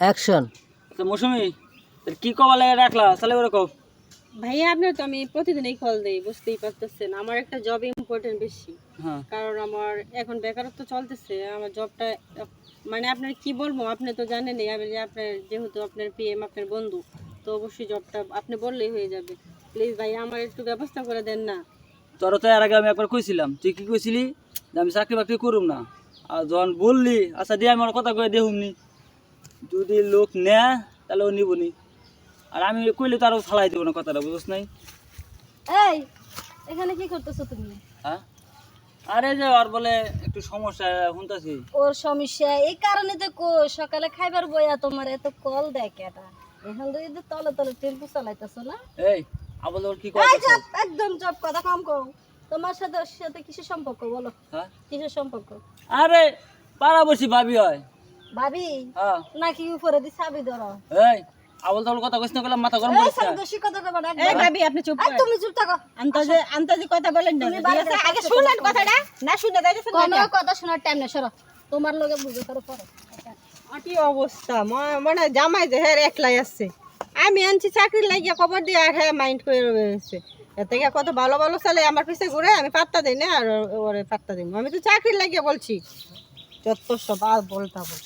Action তো মৌসুমি কি কবা লাগে রাখলা? তাহলে ওরকম ভাইয়া আপনার তো আমি প্রতিদিনই কল দেই বুঝতেই পারতেছেন। আমার একটা জব ইম্পর্টেন্ট বেশি। হ্যাঁ। কারণ আমার এখন বেকারত্ব চলতেছে আমার জবটা মানে আপনার কি বলব আপনি তো জানেনই আমি যে আপনার যেহেতু আপনার পিএম আপনার বন্ধু তো অবশ্যই জবটা আপনি বললেই হয়ে যাবে। প্লিজ ভাই আমার একটু ব্যবস্থা করে দেন না। তোর তো এর আগে আমি একবার কইছিলাম তুই কি কইছিলি? আমি চাকরি বাকরি করুম না। আর যখন বললি আচ্ছা দিয়ে আমি ওর কথা কয়ে দেহুমনি। যদি লোক নেয় তাহলে ও নিবনি আর আমি কইলে তো আরও ফালাই দেবো না কথাটা বুঝছ নাই? এই এখানে কি করতেছো তুমি? হ্যাঁ? আরে যে আর বলে একটু সমস্যা শুনতেছি। ওর সমস্যা এই কারণে তো কো সকালে খাইবার বইয়া তোমার এত কল দেয় কেটা এখন তো এদের তলে তলে টেম্পু চালাইতেছো না? এই আবার ওর কি কথা একদম চপ কথা কম কও। তোমার সাথে ওর সাথে কিসের সম্পর্ক বলো? হ্যাঁ? কিসের সম্পর্ক? আরে পাড়াবসি ভাবি হয়। ভাবি হ্যাঁ। নাকি উপরে দি চাবি ধরো। এই আবল তাবল কথা কইস না করলাম মাথা গরম এই করিস না। বেশি কথা কবে না এই ভাবি আপনি চুপ এই তুমি চুপ থাকো। আন্তাজে আন্তাজে কথা বলেন না? যাও, আগে শুনেন কথাটা। না শুনে যাইতেছেন কথা শোনার টাইম নেই সরো। তোমার লগে বুঝে করো পরে। কি অবস্থা? মনে জামাই যে হ্যাঁ একলাই আসছে আমি আনছি চাকরি লাগিয়ে খবর দিয়ে আর হ্যাঁ মাইন্ড করে রয়েছে। এর থেকে কত ভালো ভালো ছেলে আমার পিছে ঘুরে আমি পাত্তা দিই না আর ওরে পাত্তা দিই আমি তো চাকরি লাগিয়ে বলছি। যত সব আর বলতা বল